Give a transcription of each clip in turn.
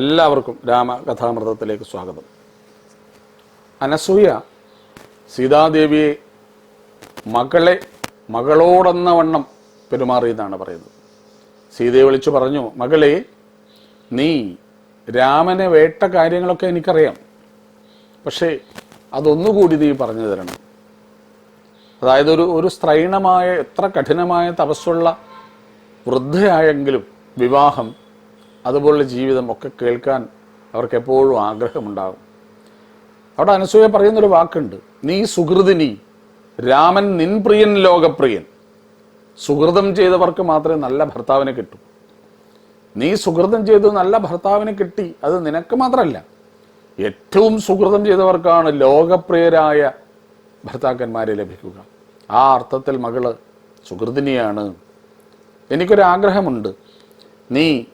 എല്ലാവർക്കും രാമകഥാമൃതത്തിലേക്ക് സ്വാഗതം. അനസൂയ സീതാദേവിയെ മകളെ മകളോടെന്ന വണ്ണം പെരുമാറിയെന്നാണ് പറയുന്നത്. സീതയെ വിളിച്ചു പറഞ്ഞു മകളെ നീ രാമനെ വേട്ട കാര്യങ്ങളൊക്കെ എനിക്കറിയാം. പക്ഷേ അതൊന്നുകൂടി നീ പറഞ്ഞു തരണം. അതായത് ഒരു ഒരു സ്ത്രൈണമായ എത്ര കഠിനമായ തപസ്സുള്ള വൃദ്ധയായെങ്കിലും വിവാഹം അതുപോലുള്ള ജീവിതം ഒക്കെ കേൾക്കാൻ അവർക്ക് എപ്പോഴും ആഗ്രഹമുണ്ടാകും. അവിടെ അനസൂയ പറയുന്നൊരു വാക്കുണ്ട്. നീ സുഹൃതിനി രാമൻ നിൻപ്രിയൻ ലോകപ്രിയൻ. സുഹൃതം ചെയ്തവർക്ക് മാത്രമേ നല്ല ഭർത്താവിനെ കിട്ടൂ. നീ സുഹൃതം ചെയ്തു നല്ല ഭർത്താവിനെ കിട്ടി അത് നിനക്ക് മാത്രമല്ല ഏറ്റവും സുഹൃതം ചെയ്തവർക്കാണ് ലോകപ്രിയരായ ഭർത്താക്കന്മാരെ ലഭിക്കുക. ആ അർത്ഥത്തിൽ മകൾ സുഹൃതിനിയാണ്. എനിക്കൊരാഗ്രഹമുണ്ട്. നീ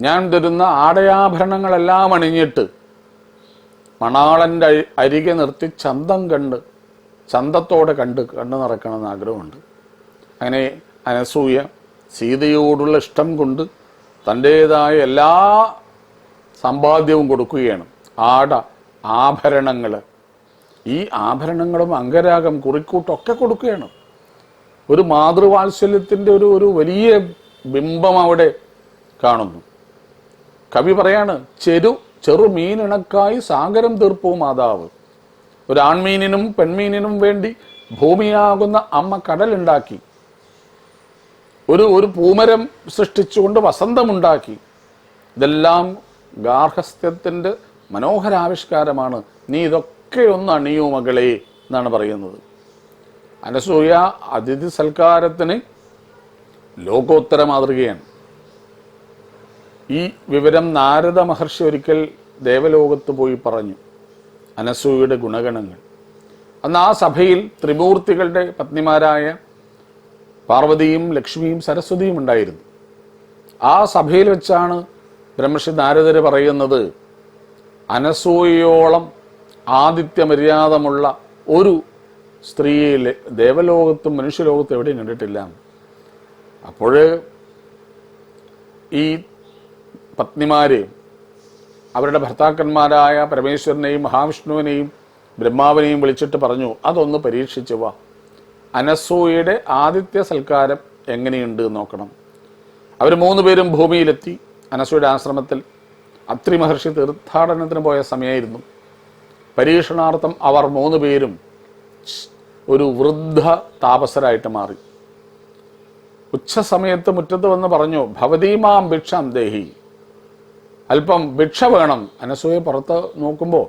ഞാൻ തരുന്ന ആടയാഭരണങ്ങളെല്ലാം അണിഞ്ഞിട്ട് മണാളന്റെ അരി- അരികെ നിർത്തി ചന്തം കണ്ട് ചന്തത്തോടെ കണ്ട് കണ്ടു നിറക്കണമെന്ന് ആഗ്രഹമുണ്ട്. അങ്ങനെ അനസൂയ സീതയോടുള്ള ഇഷ്ടം കൊണ്ട് തന്റേതായ എല്ലാ സമ്പാദ്യവും കൊടുക്കുകയാണ്. ആട ആഭരണങ്ങൾ ഈ ആഭരണങ്ങളും അംഗരാഗം കുറിക്കൂട്ടൊക്കെ കൊടുക്കുകയാണ്. ഒരു മാതൃവാത്സല്യത്തിന്റെ ഒരു ഒരു വലിയ ബിംബം അവിടെ കാണുന്നു. കവി പറയാണ് ചെരു ചെറു മീനിണക്കായി സാഗരം തീർപ്പു മാതാവ്. ഒരു ആൺമീനിനും പെൺമീനിനും വേണ്ടി ഭൂമിയാകുന്ന അമ്മ കടലുണ്ടാക്കി. ഒരു ഒരു പൂമരം സൃഷ്ടിച്ചുകൊണ്ട് വസന്തമുണ്ടാക്കി. ഇതെല്ലാം ഗാർഹസ്ഥ്യത്തിന്റെ മനോഹരാവിഷ്കാരമാണ്. നീ ഇതൊക്കെ ഒന്ന് അണിയൂ മകളെ എന്നാണ് പറയുന്നത്. അനസൂയ അതിഥി സൽക്കാരത്തിന് ലോകോത്തര മാതൃകയാണ്. ഈ വിവരം നാരദ മഹർഷി ഒരിക്കൽ ദേവലോകത്ത് പോയി പറഞ്ഞു. അനസൂയയുടെ ഗുണഗണങ്ങൾ. അന്ന് ആ സഭയിൽ ത്രിമൂർത്തികളുടെ പത്നിമാരായ പാർവതിയും ലക്ഷ്മിയും സരസ്വതിയും ഉണ്ടായിരുന്നു. ആ സഭയിൽ വെച്ചാണ് ബ്രഹ്മർഷി നാരദര് പറയുന്നത് അനസൂയയോളം ആദിത്യ മര്യാദമുള്ള ഒരു സ്ത്രീയെ ദേവലോകത്തും മനുഷ്യലോകത്തും എവിടെയും കണ്ടിട്ടില്ല. അപ്പോൾ ഈ പത്നിമാര് അവരുടെ ഭർത്താക്കന്മാരായ പരമേശ്വരനെയും മഹാവിഷ്ണുവിനെയും ബ്രഹ്മാവിനെയും വിളിച്ചിട്ട് പറഞ്ഞു അതൊന്ന് പരീക്ഷിച്ചു വാ. അനസൂയയുടെ ആദിത്യ സൽക്കാരം എങ്ങനെയുണ്ട് നോക്കണം. അവർ മൂന്ന് പേരും ഭൂമിയിലെത്തി. അനസൂയുടെ ആശ്രമത്തിൽ അത്രി മഹർഷി തീർത്ഥാടനത്തിന് പോയ സമയമായിരുന്നു. പരീക്ഷണാർത്ഥം അവർ മൂന്ന് പേരും ഒരു വൃദ്ധ താപസരായിട്ട് മാറി. ഉച്ച സമയത്ത് മുറ്റത്ത് വന്ന് പറഞ്ഞു ഭവതീമാം ഭിക്ഷാം ദേഹി. അല്പം ഭിക്ഷ വേണം. അനസൂയ പുറത്ത് നോക്കുമ്പോൾ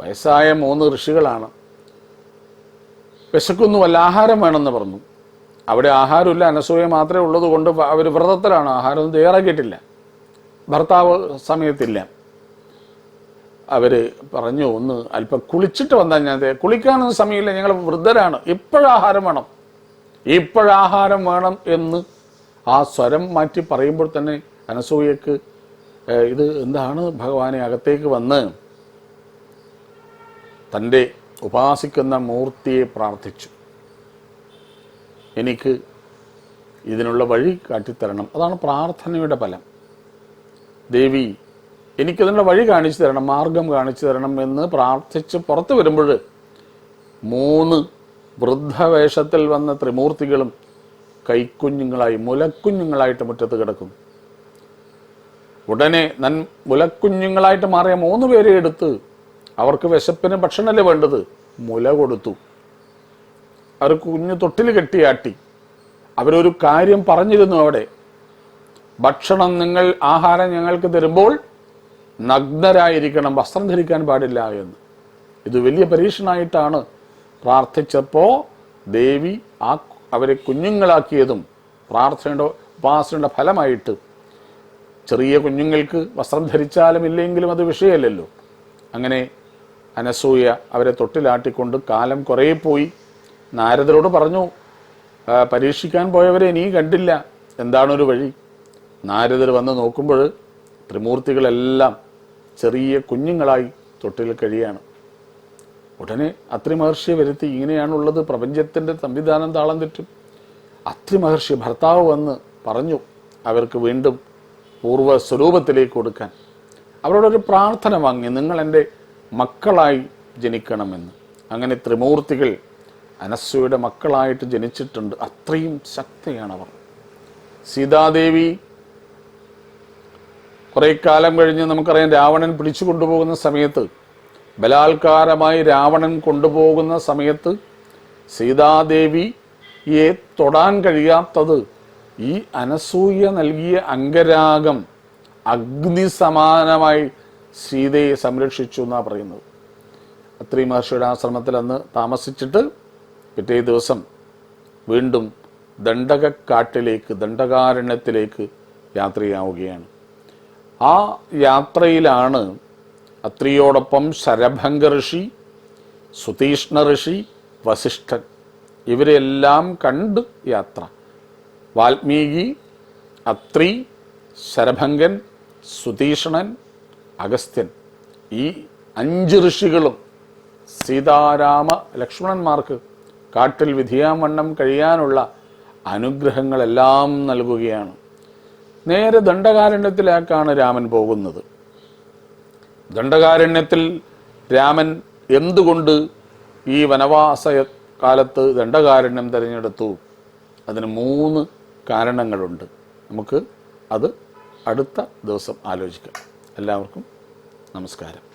വയസ്സായ മൂന്ന് ഋഷികളാണ്. വിശക്കുന്നുവല്ല ആഹാരം വേണമെന്ന് പറഞ്ഞു. അവിടെ ആഹാരമില്ല അനസൂയ മാത്രമേ ഉള്ളത് കൊണ്ട് അവർ വ്രതത്തിലാണ്. ആഹാരമൊന്നും തയ്യാറാക്കിയിട്ടില്ല. ഭർത്താവ് സമയത്തില്ല. അവർ പറഞ്ഞു ഒന്ന് അല്പം കുളിച്ചിട്ട് വന്നാൽ ഞാൻ കുളിക്കാനൊന്നും സമയമില്ല ഞങ്ങൾ വൃദ്ധരാണ്. ഇപ്പോഴാഹാരം വേണം. ഇപ്പോഴാഹാരം വേണം എന്ന് ആ സ്വരം മാറ്റി പറയുമ്പോൾ തന്നെ അനസൂയക്ക് ഇത് എന്താണ് ഭഗവാനെ അകത്തേക്ക് വന്ന് തന്റെ ഉപാസിക്കുന്ന മൂർത്തിയെ പ്രാർത്ഥിച്ചു? എനിക്ക് ഇതിനുള്ള വഴി കാട്ടിത്തരണം. അതാണ് പ്രാർത്ഥനയുടെ ഫലം. ദേവി എനിക്കതിനുള്ള വഴി കാണിച്ചു തരണം മാർഗം കാണിച്ചു തരണം എന്ന് പ്രാർത്ഥിച്ച് പുറത്തു വരുമ്പോൾ മൂന്ന് വൃദ്ധവേഷത്തിൽ വന്ന ത്രിമൂർത്തികളും കൈക്കുഞ്ഞുങ്ങളായി മുലക്കുഞ്ഞുങ്ങളായിട്ട് മുറ്റത്ത് കിടക്കുന്നു. ഉടനെ നൻ മുലക്കുഞ്ഞുങ്ങളായിട്ട് മാറിയ മൂന്ന് പേരെ എടുത്ത് അവർക്ക് വിശപ്പിന് ഭക്ഷണമല്ലേ വേണ്ടത്? മുല കൊടുത്തു. അവർ കുഞ്ഞ് തൊട്ടിൽ കെട്ടിയാട്ടി അവരൊരു കാര്യം പറഞ്ഞിരുന്നു അവിടെ. ഭക്ഷണം നിങ്ങൾ ആഹാരം ഞങ്ങൾക്ക് തരുമ്പോൾ നഗ്നരായിരിക്കണം വസ്ത്രം ധരിക്കാൻ പാടില്ല എന്ന്. ഇത് വലിയ പരീക്ഷണമായിട്ടാണ് പ്രാർത്ഥിച്ചപ്പോൾ ദേവി ആ അവരെ കുഞ്ഞുങ്ങളാക്കിയതും പ്രാർത്ഥനയുടെ ഉപാസനയുടെ ഫലമായിട്ട് ചെറിയ കുഞ്ഞുങ്ങൾക്ക് വസ്ത്രം ധരിച്ചാലും ഇല്ലെങ്കിലും അത് വിഷയമല്ലല്ലോ. അങ്ങനെ അനസൂയ അവരെ തൊട്ടിലാട്ടിക്കൊണ്ട് കാലം കുറേ പോയി. നാരദരോട് പറഞ്ഞു "ആ, പരീക്ഷിക്കാൻ പോയവരെ നീ കണ്ടില്ല. എന്താണൊരു വഴി? നാരദർ വന്ന് നോക്കുമ്പോൾ ത്രിമൂർത്തികളെല്ലാം ചെറിയ കുഞ്ഞുങ്ങളായി തൊട്ടിൽ കഴിയാണ്. ഉടനെ അത്രി മഹർഷിയെ വരുത്തി ഇങ്ങനെയാണുള്ളത് പ്രപഞ്ചത്തിന്റെ സംവിധാനം താളം തെറ്റും. അത്രി മഹർഷി ഭർത്താവ് വന്ന് പറഞ്ഞു അവർക്ക് വീണ്ടും പൂർവ സ്വരൂപത്തിലേക്ക് കൊടുക്കാൻ. അവരോടൊരു പ്രാർത്ഥന വാങ്ങി നിങ്ങൾ എന്റെ മക്കളായി ജനിക്കണമെന്ന്. അങ്ങനെ ത്രിമൂർത്തികൾ അനസ്വയുടെ മക്കളായിട്ട് ജനിച്ചിട്ടുണ്ട്. അത്രയും ശക്തിയാണ് അവർ സീതാദേവി കുറേ കാലം കഴിഞ്ഞ് നമുക്കറിയാം രാവണൻ പിടിച്ചു കൊണ്ടുപോകുന്ന സമയത്ത് ബലാത്കാരമായി രാവണൻ കൊണ്ടുപോകുന്ന സമയത്ത് സീതാദേവിയെ തൊടാൻ കഴിയാത്തത് ഈ അനസൂയ നൽകിയ അംഗരാഗം അഗ്നി സമാനമായി സീതയെ സംരക്ഷിച്ചു എന്നാണ് പറയുന്നത്. അത്രി മഹർഷിയുടെ ആശ്രമത്തിൽ അന്ന് താമസിച്ചിട്ട് പിറ്റേ ദിവസം വീണ്ടും ദണ്ഡകക്കാട്ടിലേക്ക് ദണ്ഡകാരണ്യത്തിലേക്ക് യാത്രയാവുകയാണ്. ആ യാത്രയിലാണ് അത്രിയോടൊപ്പം ശരഭംഗ ഋഷി സുതീഷ്ണ ഋഷി വസിഷ്ഠൻ ഇവരെല്ലാം കണ്ട് യാത്ര. വാൽമീകി അത്രി ശരഭംഗൻ സുതീഷണൻ അഗസ്ത്യൻ. ഈ അഞ്ച് ഋഷികളും സീതാരാമ ലക്ഷ്മണന്മാർക്ക് കാട്ടിൽ വിധിയാവണ്ണം കഴിയാനുള്ള അനുഗ്രഹങ്ങളെല്ലാം നൽകുകയാണ്. നേരെ ദണ്ഡകാരണ്യത്തിലേക്കാണ് രാമൻ പോകുന്നത്. ദണ്ഡകാരണ്യത്തിൽ രാമൻ എന്തുകൊണ്ട് ഈ വനവാസ കാലത്ത് ദണ്ഡകാരണ്യം തിരഞ്ഞെടുത്തു? അതിന് മൂന്ന് കാരണങ്ങളുണ്ട്. നമുക്ക് അത് അടുത്ത ദിവസം ആലോചിക്കാം. എല്ലാവർക്കും നമസ്കാരം.